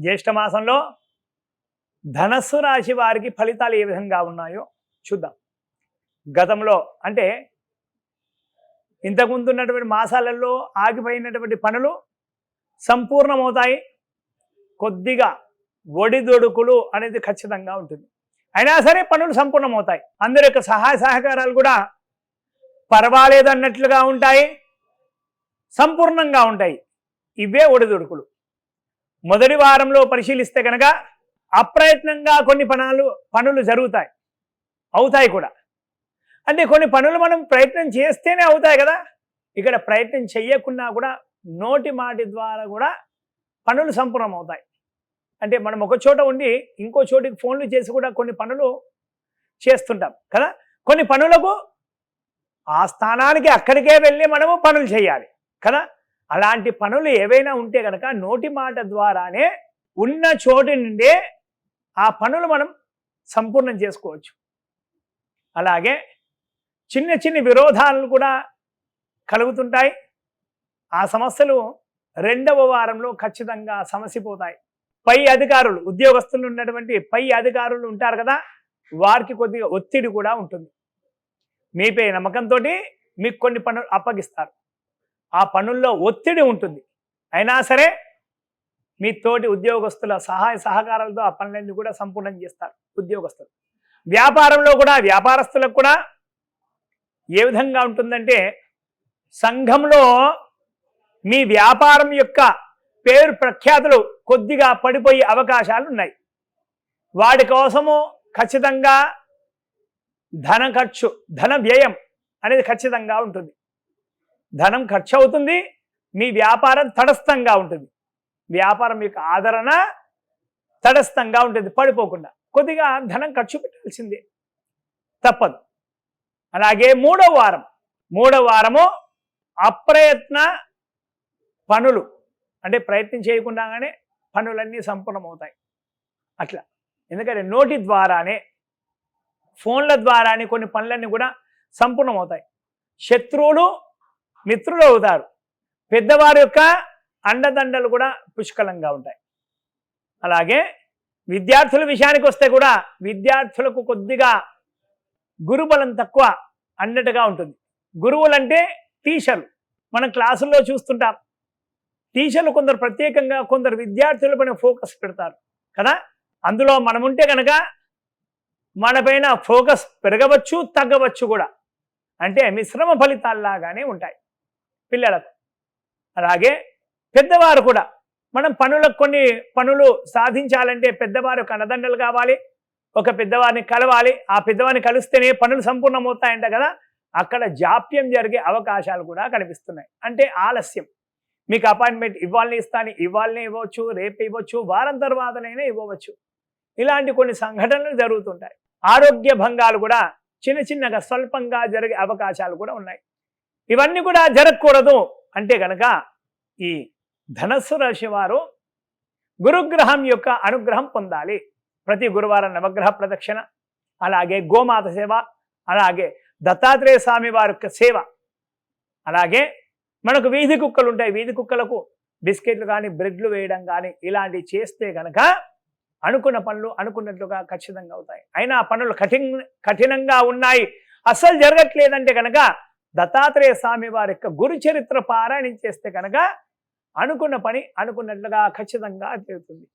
జ్యేష్ఠ మాసంలో ధనస్సు రాశి వారికి ఫలితాలు ఏ విధంగా ఉన్నాయో చూద్దాం. గతంలో అంటే ఇంతకుముందు ఉన్నటువంటి మాసాలలో ఆగిపోయినటువంటి పనులు సంపూర్ణమవుతాయి. కొద్దిగా ఒడిదొడుకులు అనేది ఖచ్చితంగా ఉంటుంది. అయినా సరే పనులు సంపూర్ణమవుతాయి. అందరి యొక్క సహాయ సహకారాలు కూడా పర్వాలేదు అన్నట్లుగా ఉంటాయి. సంపూర్ణంగా ఉంటాయి. ఇవే ఒడిదొడుకులు. మొదటి వారంలో పరిశీలిస్తే కనుక అప్రయత్నంగా కొన్ని పనులు పనులు జరుగుతాయి. అవుతాయి కూడా. అంటే కొన్ని పనులు మనం ప్రయత్నం చేస్తేనే అవుతాయి కదా. ఇక్కడ ప్రయత్నం చెయ్యకున్నా కూడా నోటి మాటి ద్వారా కూడా పనులు సంపూర్ణం అవుతాయి అంటే మనం ఒక చోట ఉండి ఇంకో చోటికి ఫోన్లు చేసి కూడా కొన్ని పనులు చేస్తుంటాం కదా. కొన్ని పనులకు ఆ స్థానానికి అక్కడికే వెళ్ళి మనము పనులు చేయాలి కదా. అలాంటి పనులు ఏవైనా ఉంటే కనుక నోటి మాట ద్వారానే ఉన్న చోటు నుండే ఆ పనులు మనం సంపూర్ణం చేసుకోవచ్చు. అలాగే చిన్న చిన్న విరోధాలను కూడా కలుగుతుంటాయి. ఆ సమస్యలు రెండవ వారంలో ఖచ్చితంగా సమసిపోతాయి. పై అధికారులు ఉద్యోగస్తులు ఉన్నటువంటి పై అధికారులు ఉంటారు కదా వారికి కొద్దిగా ఒత్తిడి కూడా ఉంటుంది. మీపై నమ్మకంతో మీకు కొన్ని పనులు అప్పగిస్తారు. ఆ పనుల్లో ఒత్తిడి ఉంటుంది. అయినా సరే మీ తోటి ఉద్యోగస్తుల సహాయ సహకారాలతో ఆ పనులన్నీ కూడా సంపూర్ణం చేస్తారు ఉద్యోగస్తులు. వ్యాపారంలో కూడా వ్యాపారస్తులకు కూడా ఏ విధంగా ఉంటుందంటే సంఘంలో మీ వ్యాపారం యొక్క పేరు ప్రఖ్యాతులు కొద్దిగా పడిపోయే అవకాశాలు ఉన్నాయి వాటి కోసము ఖచ్చితంగా ధన ఖర్చు ధన వ్యయం అనేది ఖచ్చితంగా ఉంటుంది. ధనం ఖర్చు అవుతుంది మీ వ్యాపారం తటస్థంగా ఉంటుంది. వ్యాపారం యొక్క ఆదరణ తటస్థంగా ఉంటుంది పడిపోకుండా. కొద్దిగా ధనం ఖర్చు పెట్టాల్సిందే. తప్పదు. అలాగే మూడవ వారం మూడవ వారము అప్రయత్న పనులు. అంటే ప్రయత్నం చేయకుండానే పనులన్నీ సంపూర్ణమవుతాయి అట్లా. ఎందుకంటే నోటి ద్వారానే ఫోన్ల ద్వారానే కొన్ని పనులన్నీ కూడా సంపూర్ణమవుతాయి శత్రువులు మిత్రులు అవుతారు పెద్దవారి యొక్క అండదండలు కూడా పుష్కలంగా ఉంటాయి. అలాగే విద్యార్థుల విషయానికి వస్తే కూడా విద్యార్థులకు కొద్దిగా గురుబలం తక్కువ అన్నట్టుగా ఉంటుంది. గురువులంటే టీచర్లు. మనం క్లాసుల్లో చూస్తుంటాం. టీచర్లు కొందరు ప్రత్యేకంగా కొందరు విద్యార్థుల పైన ఫోకస్ పెడతారు. కదా? అందులో మనముంటే కనుక మనపైన ఫోకస్ పెరగవచ్చు తగ్గవచ్చు కూడా. అంటే మిశ్రమ ఫలితాల్లాగానే ఉంటాయి. పిల్లలకు. అలాగే పెద్దవారు కూడా మనం పనులకు కొన్ని పనులు సాధించాలంటే పెద్దవారు ఒక అన్నదండలు కావాలి ఒక పెద్దవారిని కలవాలి ఆ పెద్దవారిని కలిస్తేనే పనులు సంపూర్ణమవుతాయంట కదా. అక్కడ జాప్యం జరిగే అవకాశాలు కూడా కనిపిస్తున్నాయి. అంటే ఆలస్యం. మీకు అపాయింట్మెంట్ ఇవ్వాలని ఇస్తాను ఇవ్వాలని ఇవ్వచ్చు రేపు ఇవ్వచ్చు వారం తర్వాతనైనా ఇవ్వవచ్చు. ఇలాంటి కొన్ని సంఘటనలు జరుగుతుంటాయి. ఆరోగ్య భంగాలు కూడా చిన్న చిన్నగా స్వల్పంగా జరిగే అవకాశాలు కూడా ఉన్నాయి. ఇవన్నీ కూడా జరగకూడదు. అంటే కనుక ఈ ధనస్సు రాశి వారు గురుగ్రహం యొక్క అనుగ్రహం పొందాలి. ప్రతి గురువారం నవగ్రహ ప్రదక్షిణ అలాగే గోమాత సేవ అలాగే దత్తాత్రేయ స్వామి వారి యొక్క సేవ అలాగే మనకు వీధి కుక్కలు ఉంటాయి. వీధి కుక్కలకు బిస్కెట్లు కానీ బ్రెడ్లు వేయడం కానీ ఇలాంటివి చేస్తే కనుక అనుకున్న పనులు అనుకున్నట్లుగా ఖచ్చితంగా అవుతాయి. అయినా పనులు కఠిన కఠినంగా ఉన్నాయి. అస్సలు జరగట్లేదంటే కనుక దత్తాత్రేయ స్వామి వారి యొక్క గురు చరిత్ర పారాయణం చేస్తే కనుక అనుకున్న పని అనుకున్నట్లుగా ఖచ్చితంగా జరుగుతుంది.